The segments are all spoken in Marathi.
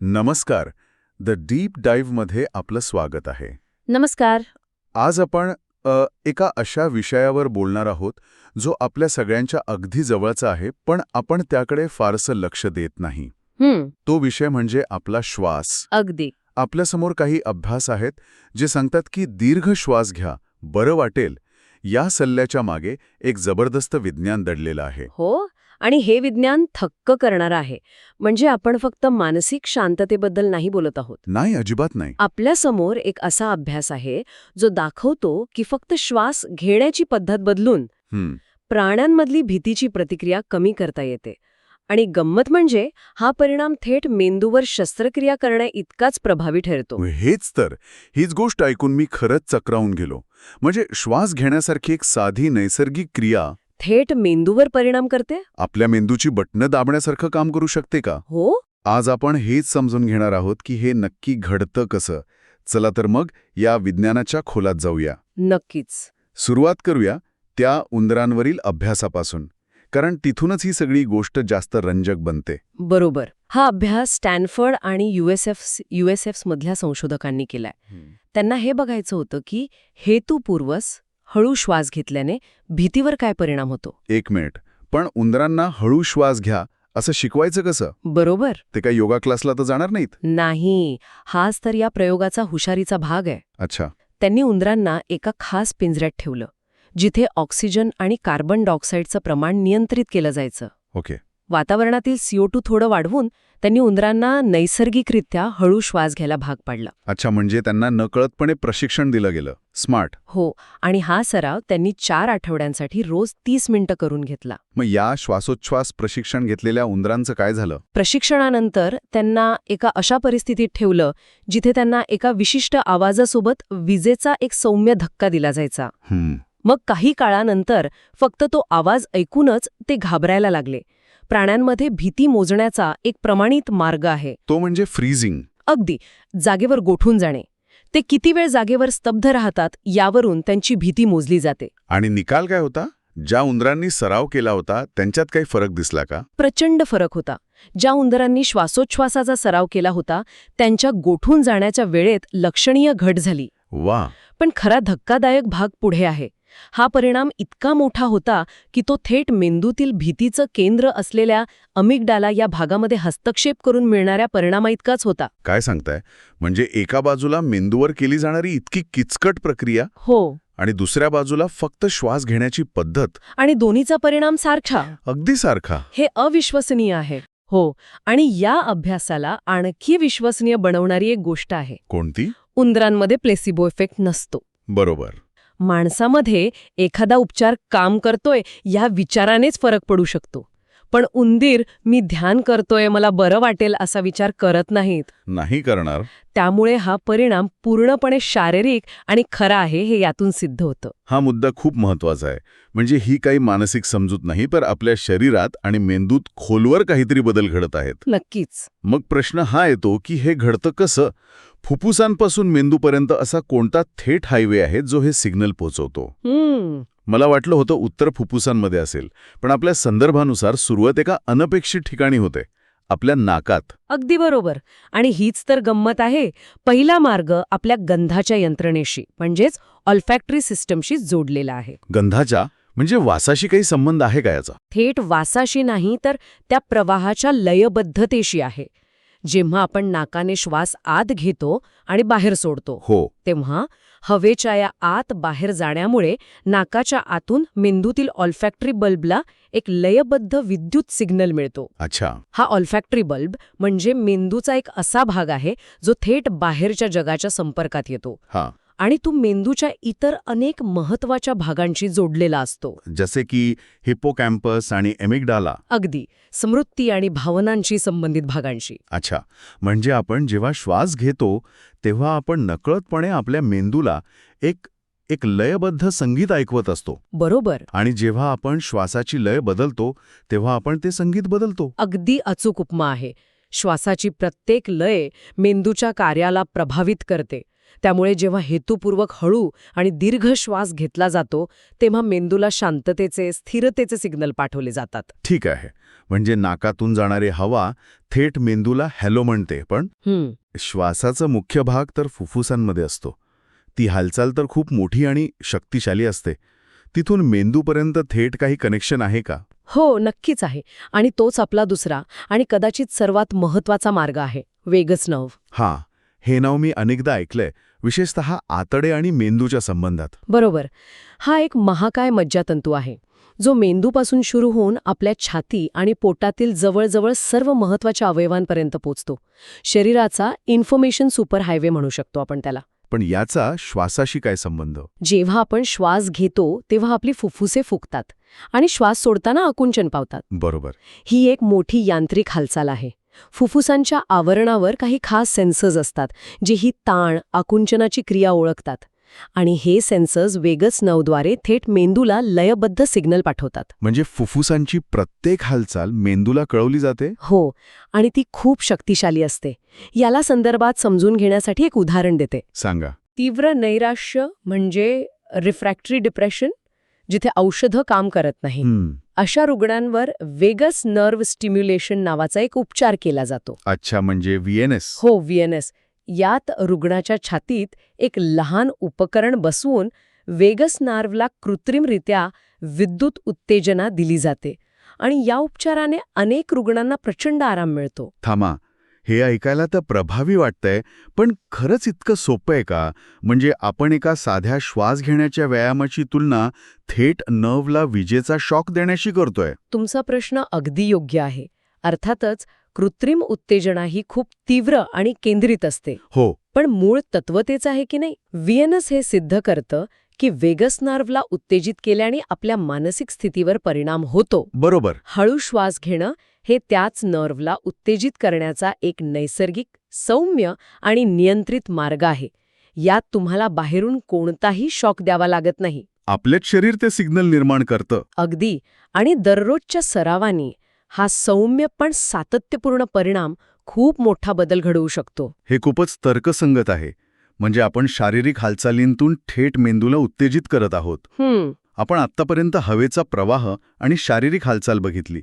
नमस्कार. द डीपमध्ये आपलं स्वागत आहे. नमस्कार. आज आपण अ, एका अशा विषयावर बोलणार आहोत जो आपल्या सगळ्यांच्या अगदी जवळचा आहे पण आपण त्याकडे फारसं लक्ष देत नाही. तो विषय म्हणजे आपला श्वास. अगदी. आपल्यासमोर काही अभ्यास आहेत जे सांगतात की दीर्घ श्वास घ्या बरं वाटेल या सल्ल्याच्या मागे एक जबरदस्त विज्ञान दडलेलं आहे. हो आणि हे विज्ञान थक्क करणारं आहे. म्हणजे आपण फक्त मानसिक शांततेबद्दल नाही बोलत आहोत. नाही अजिबात नाही. आपल्यासमोर एक असा अभ्यास आहे जो दाखवतो की फक्त श्वास घेण्याची पद्धत बदलून प्राण्यांमधली भीतीची प्रतिक्रिया कमी करता येते. आणि गंमत म्हणजे हा परिणाम थेट मेंदूवर शस्त्रक्रिया करण्या इतकाच प्रभावी ठरतो. हेच तर. हीच गोष्ट ऐकून मी खरंच चक्रावून गेलो. म्हणजे श्वास घेण्यासारखी एक साधी नैसर्गिक क्रिया थेट मेंदूवर परिणाम करते? आपल्या मेंदूची बटणं दाबण्यासारखं काम करू शकते का? हो. आज आपण हेच समजून घेणार आहोत की हे नक्की घडतं कसं. चला तर मग या विज्ञानाच्या खोलात जाऊया. नक्कीच. सुरुवात करूया त्या उंदरांवरील अभ्यासापासून. कारण तिथूनच ही सगळी गोष्ट जास्त रंजक बनते. बरोबर. हा अभ्यास स्टॅनफर्ड आणि युएसएफ युएसएफ मधल्या संशोधकांनी केलाय. त्यांना हे बघायचं होतं की हेतुपूर्वस हळू श्वास घेतल्याने भीतीवर काय परिणाम होतो? एक मिनिट. पण उंदरांना हळू श्वास घ्या असं शिकवायचं कसं? बरोबर. ते काय योगा क्लासला तर जाणार नाहीत? नाही. हाच तर या प्रयोगाचा हुशारीचा भाग आहे. अच्छा. त्यांनी उंदरांना एका खास पिंजऱ्यात ठेवलं. जिथे ऑक्सिजन आणि कार्बन डायऑक्साईडचं प्रमाण नियंत्रित केलं जायचं. ओके. वातावरणातील सीओ टू थोडं वाढवून त्यांनी उंदरांना नैसर्गिकरित्या हळू श्वास घ्यायला भाग पाडला. अच्छा म्हणजे त्यांना नकळतपणे प्रशिक्षण दिलं गेलं. स्मार्ट हो आणि हा सराव त्यांनी चार आठवड्यांसाठी रोज तीस मिनिटं करून घेतला. मग या श्वासोच्छ्वास प्रशिक्षण घेतलेल्या उंदरांचं काय झालं? प्रशिक्षणानंतर त्यांना एका अशा परिस्थितीत ठेवलं जिथे त्यांना एका विशिष्ट आवाजासोबत विजेचा एक सौम्य धक्का दिला जायचा. हम्म. मग काही काळानंतर फक्त तो आवाज ऐकूनच ते घाबरायला लागले. प्राण्यांमध्ये भीती मोजण्याचा एक प्रमाणित मार्ग आहे. तो म्हणजे फ्रीजिंग अगदी. जागेवर गोठून जाणे. ते किती वेळ जागेवर स्तब्ध राहतात यावरून त्यांची भीती मोजली जाते. आणि निकाल काय होता? ज्या उंदरांनी सराव केला होता त्यांच्यात काही फरक दिसला का? प्रचंड फरक होता. ज्या उंदरांनी श्वासोच्छवासाचा सराव केला होता त्यांच्या गोठून जाण्याच्या वेळेत लक्षणीय घट झाली. वा. पण खरा धक्कादायक भाग पुढे आहे. हा परिणाम इतका मोठा होता की तो थेट मेंदूतील भीतीचं केंद्र असलेल्या अमिगडाला या भागामध्ये हस्तक्षेप करून मिळणाऱ्या परिणामाइतकाच होता. काय सांगताय? म्हणजे एका बाजूला मेंदूवर केली जाणारी इतकी किचकट प्रक्रिया हो. आणि दुसऱ्या बाजूला फक्त श्वास घेण्याची पद्धत? आणि दोन्हीचा परिणाम सारखा. अगदी सारखा. हे अविश्वसनीय आहे. हो. आणि या अभ्यासाला आणखी विश्वसनीय बनवणारी एक गोष्ट आहे. कोणती? उंदरांमध्ये प्लेसिबो इफेक्ट नसतो. बरोबर. माणसामध्ये एखादा उपचार काम करतोय या विचारानेच फरक पडू शकतो. पण उंदीर मी ध्यान करतोय मला बरं वाटेल असा विचार करत नाहीत. नाही करणार. त्यामुळे हा परिणाम पूर्णपणे शारीरिक आणि खरा आहे हे यातून सिद्ध होतं. हा मुद्दा खूप महत्त्वाचा आहे. म्हणजे ही काही मानसिक समजूत नाही तर आपल्या शरीरात आणि मेंदूत खोलवर काहीतरी बदल घडत आहेत. नक्कीच. मग प्रश्न हा येतो की हे घडतं कसं? फुफ्फुसांपासून मेंदूपर्यंत असा कोणता थेट हायवे आहे जो हे सिग्नल पोहोचवतो मला वाटलं होतं उत्तर फुफ्फुसांमध्ये असेल पण आपल्या संदर्भानुसार सुरुवात एका अनपेक्षित ठिकाणी होते आपल्या नाकात. अगदी बरोबर. आणि हीच तर गंमत आहे पहिला मार्ग आपल्या गंधाच्या यंत्रणेशी म्हणजेच ऑल्फॅक्टरी सिस्टमशी जोडलेला आहे. गंधाच्या म्हणजे वासाशी काही संबंध आहे का याचा? थेट वासाशी नाही तर त्या प्रवाहाच्या लयबद्धतेशी आहे. जेव्हा आपण नाकाने श्वास आत घेतो आणि बाहेर सोडतो हो. तेव्हा हवेच्या या आत बाहेर जाण्यामुळे नाकाच्या आतून मेंदूतील ऑल्फॅक्टरी बल्बला एक लयबद्ध विद्युत सिग्नल मिळतो. अच्छा. हा ऑल्फॅक्टरी बल्ब म्हणजे मेंदूचा एक असा भाग आहे जो थेट बाहेरच्या जगाच्या संपर्कात येतो. हा. आणि तो मेंदूच्या इतर अनेक महत्त्वाच्या भागांशी जोडलेला असतो. जसे की हिप्पोकॅम्पस आणि एमिगडाला अगदी. स्मृती आणि भावनांशी संबंधित भागांशी. अच्छा. म्हणजे आपण जेव्हा श्वास घेतो तेव्हा आपण नकळतपणे आपल्या मेंदूला एक एक लयबद्ध संगीत ऐकवत असतो. बरोबर. आणि जेव्हा आपण श्वासाची लय बदलतो तेव्हा आपण ते संगीत बदलतो. अगदी अचूक उपमा आहे. श्वासाची प्रत्येक लय मेंदूच्या कार्याला प्रभावित करते. त्यामुळे जेव्हा हेतुपूर्वक हळू आणि दीर्घ श्वास घेतला जातो तेव्हा मेंदूला शांततेचे स्थिरतेचे सिग्नल पाठवले जातात. ठीक आहे. म्हणजे नाकातून जाणारी हवा थेट मेंदूला हॅलो म्हणते पण श्वासाचा मुख्य भाग तर फुफ्फुसांमध्ये असतो. ती हालचाल तर खूप मोठी आणि शक्तिशाली असते. तिथून मेंदूपर्यंत थेट काही कनेक्शन आहे का? हो नक्कीच आहे. आणि तोच आपला दुसरा आणि कदाचित सर्वात महत्त्वाचा मार्ग आहे. वेगस नव. हां. हे नाव मी अनेकदा ऐकलंय विशेषतः आतडे आणि मेंदूच्या संबंधात. बरोबर. हा एक महाकाय मज्जातंतू आहे. जो मेंदूपासून सुरू होऊन आपल्या छाती आणि पोटातील जवळजवळ सर्व महत्त्वाच्या अवयवांपर्यंत पोचतो. शरीराचा इन्फॉर्मेशन सुपर हायवे म्हणू शकतो आपण त्याला. पण याचा श्वासाशी काय संबंध? जेव्हा आपण श्वास घेतो तेव्हा आपली फुफ्फुसे फुगतात आणि श्वास सोडताना आकुंचन पावतात. बरोबर. ही एक मोठी यांत्रिक हालचाल आहे. फुफ्फुसांच्या आवरणावर काही खास सेन्सर्स असतात जे ही ताण आकुंचनाची क्रिया ओळखतात. आणि हे सेन्सर्स वेगस नवद्वारे थेट मेंदूला लयबद्ध सिग्नल पाठवतात. म्हणजे फुफ्फुसांची प्रत्येक हालचाल मेंदूला कळवली जाते? हो आणि ती खूप शक्तिशाली असते. याला संदर्भात समजून घेण्यासाठी एक उदाहरण देते. सांगा. तीव्र नैराश्य म्हणजे रिफ्रॅक्टरी डिप्रेशन जिथे औषधं काम करत नाही अशा रुग्णांवर वेगस नर्व स्टिम्युलेशन नावाचा एक उपचार केला जातो. अच्छा म्हणजे व्हीएनएस हो व्हीएनएस यात रुग्णाच्या छातीत एक लहान उपकरण बसवून वेगस नार्वला कृत्रिमरित्या विद्युत उत्तेजना दिली जाते आणि या उपचाराने अनेक रुग्णांना प्रचंड आराम मिळतो. थांबा हे ऐकायला तर प्रभावी वाटतंय पण खरंच इतकं सोपं आहे का? म्हणजे आपण एका साध्या श्वास घेण्याच्या व्यायामाची तुलना थेट नर्वला विजेचा शॉक देण्याशी करतोय. तुमचा प्रश्न अगदी योग्य आहे. अर्थातच कृत्रिम उत्तेजना ही खूप तीव्र आणि केंद्रित असते. हो. पण मूळ तत्व तेच आहे की नाही? व्हीएनएस हे सिद्ध करतं की वेगस नार्वला उत्तेजित केल्याने आपल्या मानसिक स्थितीवर परिणाम होतो. बरोबर. हळू श्वास घेणं हे त्याच नर्वला उत्तेजित करण्याचा एक नैसर्गिक सौम्य आणि नियंत्रित मार्ग आहे. यात तुम्हाला बाहेरून कोणताही शॉक द्यावा लागत नाही. आपलेच शरीर ते सिग्नल निर्माण करतं. अगदी. आणि दररोजच्या सरावानी हा सौम्य पण सातत्यपूर्ण परिणाम खूप मोठा बदल घडवू शकतो. हे खूपच तर्कसंगत आहे. म्हणजे आपण शारीरिक हालचालींतून थेट मेंदूला उत्तेजित करत आहोत. आपण आत्तापर्यंत हवेचा प्रवाह आणि शारीरिक हालचाल बघितली.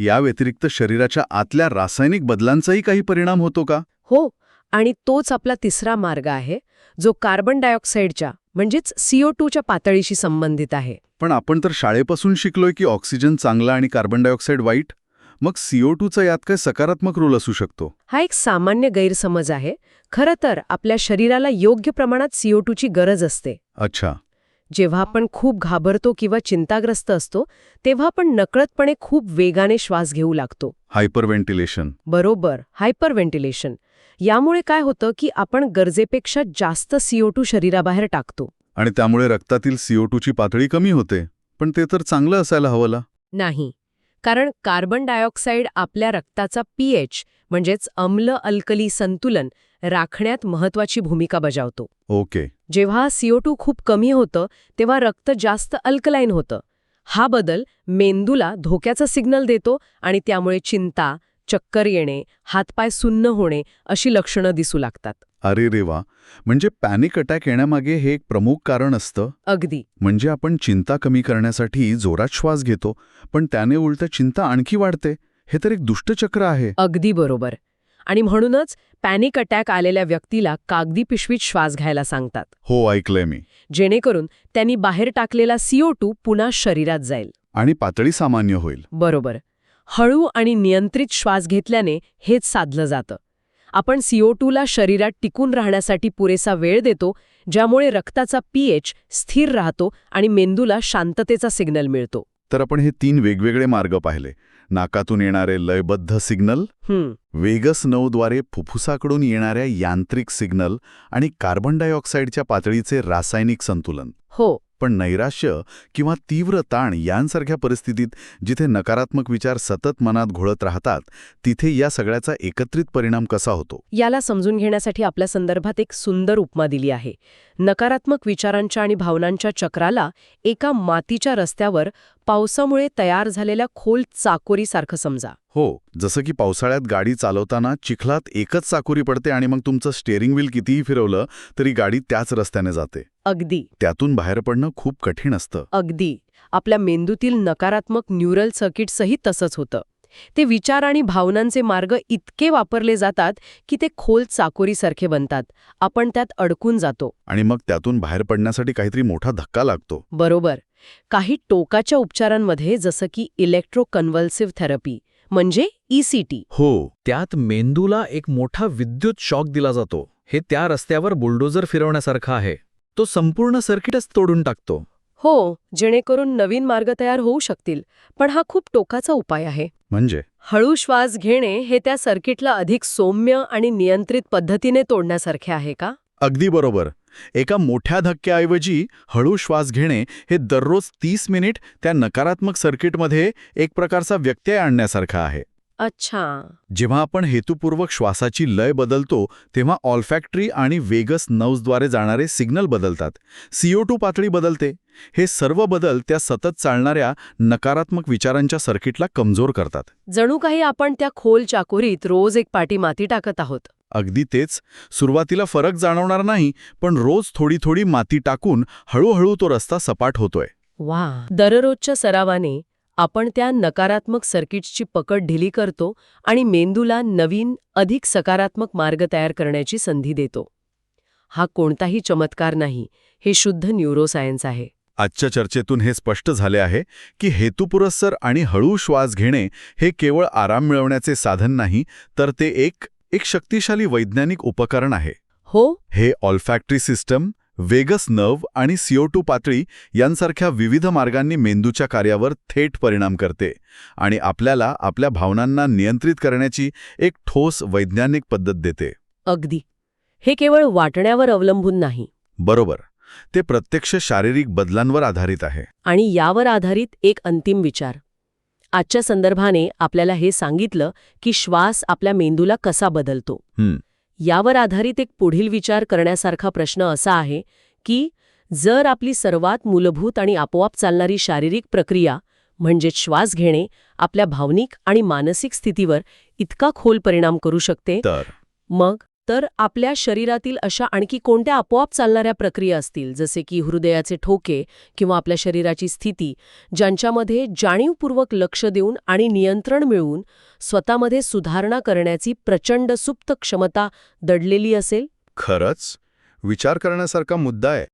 या व्यतिरिक्त शरीराच्या आतल्या रासायनिक बदलांचाही काही परिणाम होतो का? हो आणि तोच आपला तिसरा मार्ग आहे जो कार्बन डायऑक्साईडच्या म्हणजेच सीओ टूच्या पातळीशी संबंधित आहे. पण आपण तर शाळेपासून शिकलोय की ऑक्सिजन चांगला आणि कार्बन डायऑक्साईड वाईट. मग सीओ टूचा यात काय सकारात्मक रोल असू शकतो? हा एक सामान्य गैरसमज आहे. खरं तर आपल्या शरीराला योग्य प्रमाणात सीओ टूची गरज असते. अच्छा. जेव्हा आपण खूप घाबरतो किंवा चिंताग्रस्त असतो तेव्हा आपण नकळतपणे खूप वेगाने श्वास घेऊ लागतो. हायपर व्हेंटिलेशन बरोबर हायपर व्हेंटिलेशन यामुळे काय होतं की आपण गरजेपेक्षा जास्त सीओ टू शरीराबाहेर टाकतो. आणि त्यामुळे रक्तातील सीओ टूची पातळी कमी होते. पण ते तर चांगलं असायला हवंला नाही. कारण कार्बन डायऑक्साईड आपल्या रक्ताचा पीएच म्हणजेच अम्ल अल्कली संतुलन राखण्यात महत्वाची भूमिका बजावतो. ओके. जेव्हा सीओ टू खूप कमी होतं तेव्हा रक्त जास्त अल्कलाईन होतं. हा बदल मेंदूला धोक्याचा सिग्नल देतो आणि त्यामुळे चिंता चक्कर येणे हातपाय सुन्न होणे अशी लक्षणं दिसू लागतात. अरे रे वा. म्हणजे पॅनिक अटॅक येण्यामागे हे एक प्रमुख कारण असतं? अगदी. म्हणजे आपण चिंता कमी करण्यासाठी जोरात श्वास घेतो पण त्याने उलट चिंता आणखी वाढते? हे तर एक दुष्टचक्र आहे. अगदी बरोबर. आणि म्हणूनच पॅनिक अटॅक आलेल्या व्यक्तीला कागदी पिशवीत श्वास घ्यायला सांगतात. हो ऐकलंय मी. जेणेकरून त्यांनी बाहेर टाकलेला सीओ टू पुन्हा शरीरात जाईल. आणि पातळी सामान्य होईल. बरोबर. हळू आणि नियंत्रित श्वास घेतल्याने हेच साधलं जातं. आपण सीओ टूला शरीरात टिकून राहण्यासाठी पुरेसा वेळ देतो ज्यामुळे रक्ताचा पीएच स्थिर राहतो आणि मेंदूला शांततेचा सिग्नल मिळतो. तर आपण हे तीन वेगवेगळे मार्ग पाहिले. नाकातून येणारे लयबद्ध सिग्नल वेगस नऊद्वारे फुफ्फुसाकडून येणाऱ्या यांत्रिक सिग्नल आणि कार्बन डायऑक्साईडच्या पातळीचे रासायनिक संतुलन. हो. पण नैराश्य किंवा तीव्र ताण यांसारख्या परिस्थितीत जिथे नकारात्मक विचार सतत मनात घोळत राहतात तिथे या सगळ्याचा एकत्रित परिणाम कसा होतो? याला समजून घेण्यासाठी आपल्या संदर्भात एक सुंदर उपमा दिली आहे. नकारात्मक विचारांच्या आणि भावनांच्या चक्राला एका मातीच्या रस्त्यावर पावसामुळे तयार झालेल्या खोल चाकोरीसारखं समजा. हो जसं की पावसाळ्यात गाडी चालवताना चिखलात एकच चाकोरी पडते आणि मग तुमचं स्टेअरिंग व्हील कितीही फिरवलं तरी गाडी त्याच रस्त्याने जाते. अगदी. त्यातून बाहेर पडणं खूप कठीण असतं. अगदी. आपल्या मेंदूतील नकारात्मक न्यूरल सर्किटसही तसंच होतं. ते विचार आणि भावनांचे मार्ग इतके वापरले जातात की ते खोल चाकोरीसारखे बनतात. आपण त्यात अडकून जातो. आणि मग त्यातून बाहेर पडण्यासाठी काहीतरी मोठा धक्का लागतो. बरोबर. काही टोकाच्या उपचारांमध्ये जसं की इलेक्ट्रोकन्व्हल्सिव्ह थेरपी म्हणजे E ईसीटी हो त्यात मेंदूला एक मोठा विद्युत शॉक दिला जातो. हे त्या रस्त्यावर बुलडोजर फिरवण्यासारखा आहे. तो संपूर्ण सर्किटच तोडून टाकतो. हो जेणेकरून नवीन मार्ग तयार होऊ शकतील पण हा खूप टोकाचा उपाय आहे. म्हणजे? हळू श्वास घेणे हे त्या सर्किटला अधिक सौम्य आणि नियंत्रित पद्धतीने तोडण्यासारखे आहे का? अगदी बरोबर. एका मोठ्या धक्क्याऐवजी हळू श्वास घेणे हे दररोज तीस मिनिट त्या नकारात्मक सर्किटमध्ये एक प्रकारचा व्यत्यय आणण्यासारखा आहे. अच्छा. जेव्हा आपण हेतुपूर्वक श्वासाची लय बदलतो तेव्हा ऑल्फॅक्टरी आणि वेगस नर्व्सद्वारे जाणारे सिग्नल बदलतात. सीओ टू पातळी बदलते. हे सर्व बदल त्या सतत चालणाऱ्या नकारात्मक विचारांच्या सर्किटला कमजोर करतात. जणू काही आपण त्या खोल चाकोरीत रोज एक पाटी माती टाकत आहोत. अगदी तेच. सुरुवातीला फरक जाणवणार नाही पण रोज थोडी थोडी माती टाकून हळूहळू तो रस्ता सपाट होतोय. वा दररोजच्या सरावाने आपण त्या नकारात्मक सर्किट्सची पकड ढिली करतो आणि मेंदूला नवीन अधिक सकारात्मक मार्ग तयार करण्याची संधी देतो. हा कोणताही चमत्कार नाही हे शुद्ध न्यूरोसायन्स आहे. आजच्या चर्चेतून हे स्पष्ट झाले आहे की हेतुपुरस्सर आणि हळू श्वास घेणे हे केवळ आराम मिळवण्याचे साधन नाही तर ते एक एक शक्तिशाली वैज्ञानिक उपकरण आहे. हो? हे ऑल्फॅक्टरी सिस्टम वेगस नर्व आणि सीओ टू पातळी यांसारख्या विविध मार्गांनी मेंदूच्या कार्यावर थेट परिणाम करते आणि आपल्याला आपल्या भावनांना नियंत्रित करण्याची एक ठोस वैज्ञानिक पद्धत देते. अगदी. हे केवळ वाटण्यावर अवलंबून नाही. बरोबर. ते प्रत्यक्ष शारीरिक बदलांवर आधारित आहे. आणि यावर आधारित एक अंतिम विचार. आजच्या संदर्भाने आपल्याला हे सांगितलं की श्वास आपल्या मेंदूला कसा बदलतो. यावर आधारित एक पुढील विचार करण्यासारखा प्रश्न असा आहे की जर आपली सर्वात मूलभूत आणि आपोआप चालणारी शारीरिक प्रक्रिया म्हणजेच श्वास घेणे आपल्या भावनिक आणि मानसिक स्थितीवर इतका खोल परिणाम करू शकते तर? मग? तर आपल्या शरीरातील अशा आणखी कोणत्या आपोआप चालणाऱ्या प्रक्रिया असतील? जसे की हृदयाचे ठोके किंवा आपल्या शरीराची स्थिती ज्यांच्यामध्ये जाणीवपूर्वक लक्ष देऊन आणि नियंत्रण मिळवून स्वतःमध्ये सुधारणा करण्याची प्रचंड सुप्त क्षमता दडलेली असेल? खरंच? विचार करण्यासारखा मुद्दा आहे.